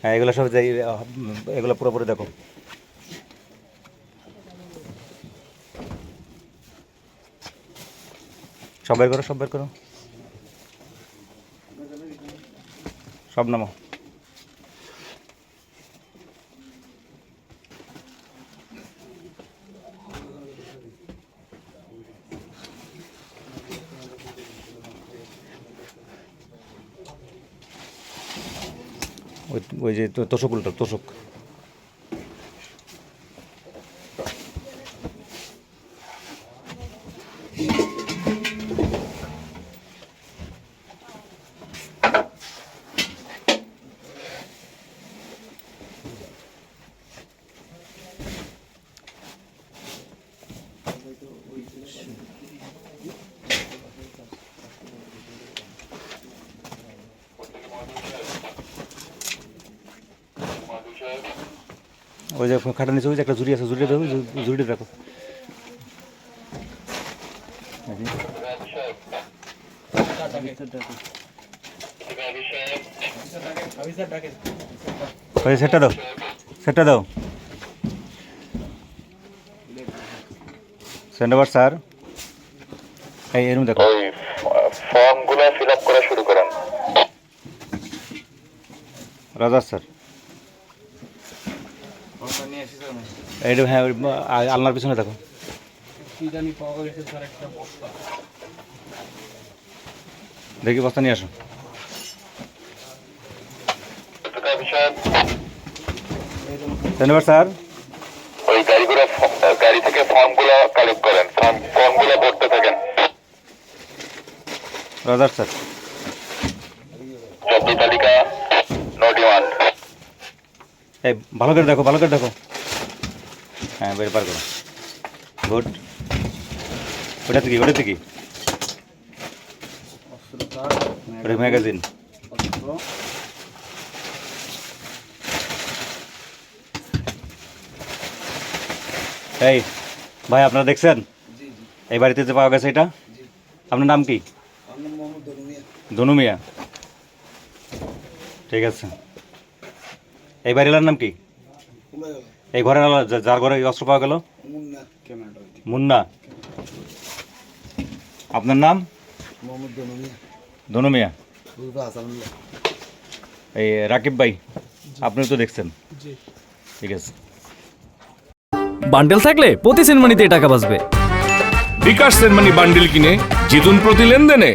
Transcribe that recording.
হ্যাঁ এগুলো সব যাই এগুলো পুরোপুরি দেখো। সব বের করো, সব বের করো। সব নামো ওই ওই যে তোষক উল্টো তোষক। ওই যে খাটার নিচে ওই যে একটা ঝুড়ি আছে ঝুড়ি দেখো ঝুড়িটা দেখো। ওই সেটটা দাও সেটটা দাও। সেন্ডাবার স্যার। এই এরম দেখো। ফর্মগুলো ফিল আপ করা শুরু করেন। রাজা স্যার। এইটা হ্যাঁ আলনার পিছনে দেখো। দেখি বস্তা নিয়ে আসো। ধন্যবাদ স্যার। ওই গাড়িগুলো গাড়ি থেকে ফর্মগুলো কালেক্ট করেন। ফর্ম ফর্মগুলো ভরতে থাকেন। রাজার স্যার। তালিকা। এই ভালো করে দেখো ভালো করে দেখো। হ্যাঁ বের পার করো। গুড। ওটাতে কি ওটাতে কি ওটা ম্যাগাজিন। এই ভাই আপনারা দেখছেন? এই বাড়িতে যে পাওয়া গেছে এটা? আপনার নাম কি? ধনু মিয়া। ঠিক আছে। এই বাড়ির নাম কি? এই ঘরের যার ঘরে অস্ত্র পাওয়া গেল? মুন্না। আপনার নাম? ধনু মিয়া এই রাকিব ভাই আপনি তো দেখছেন? ঠিক আছে। বান্ডেল থাকলে প্রতি সিনেমানিতে টাকা বাঁচবে। বিকাশ সেনমানি বান্ডিল কিনে জিতুন প্রতি লেনদেনে।